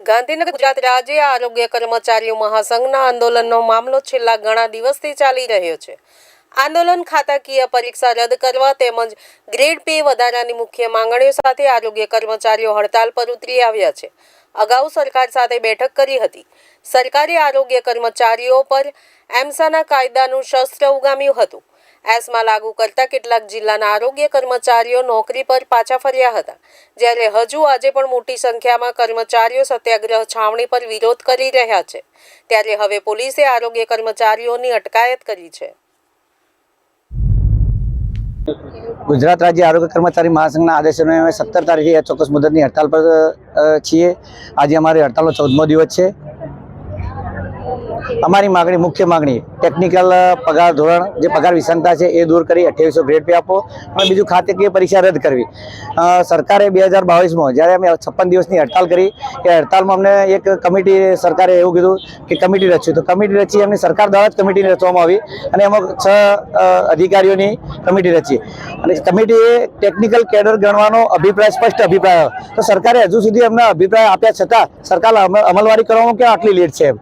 ગાંધીનગર ગુજરાત રાજ્ય આરોગ્ય કર્મચારીઓ મહાસંઘના આંદોલનનો મામલો છેલ્લા ઘણા દિવસથી ચાલી રહ્યો છે. આંદોલન ખાતાકીય પરીક્ષા રદ કરવા તેમજ ગ્રેડ પે વધારાની મુખ્ય માંગણીઓ સાથે આરોગ્ય કર્મચારીઓ હડતાલ પર ઉતરી આવ્યા છે. અગાઉ સરકાર સાથે બેઠક કરી હતી. સરકારે આરોગ્ય કર્મચારીઓ પર એમ્સાના કાયદાનું શસ્ત્ર ઉગામ્યું હતું. એસમાં લાગુ કરતા કેટલાક જિલ્લાના આરોગ્ય કર્મચારીઓ નોકરી પર પાછા ફર્યા હતા. જ્યારે હજુ આજે પણ મોટી સંખ્યામાં કર્મચારીઓ સત્યાગ્રહ છાવણી પર વિરોધ કરી રહ્યા છે. ત્યારે હવે પોલીસે આરોગ્ય કર્મચારીઓની અટકાયત કરી છે. ગુજરાત રાજ્ય આરોગ્ય કર્મચારી મહાસંઘના આદેશોને અમે સત્તર તારીખે ચોક્કસ મુદતની હડતાલ પર છીએ. આજે અમારી હડતાલનો ચૌદમો દિવસ છે. અમારી માગણી, મુખ્ય માગણી ટેકનિકલ પગાર ધોરણ, જે પગાર વિસંગતા છે એ દૂર કરી અઠ્યાવીસો ગ્રેડ પે આપો. અને બીજું ખાતાકીય પરીક્ષા રદ કરવી. સરકારે બે હજાર બાવીસમાં, જ્યારે અમે છપ્પન દિવસની હડતાલ કરી, એ હડતાલમાં અમને એક કમિટી, સરકારે એવું કીધું કે કમિટી રચ્યું. તો કમિટી રચી એમની સરકાર દ્વારા જ કમિટી રચવામાં આવી અને એમાં છ અધિકારીઓની કમિટી રચી. અને કમિટીએ ટેકનિકલ કેડર ગણવાનો અભિપ્રાય, સ્પષ્ટ અભિપ્રાય. તો સરકારે હજુ સુધી અમને અભિપ્રાય આપ્યા છતાં, સરકાર અમલ- અમલવારી કરવામાં ક્યાં આટલી લેટ છે એમ?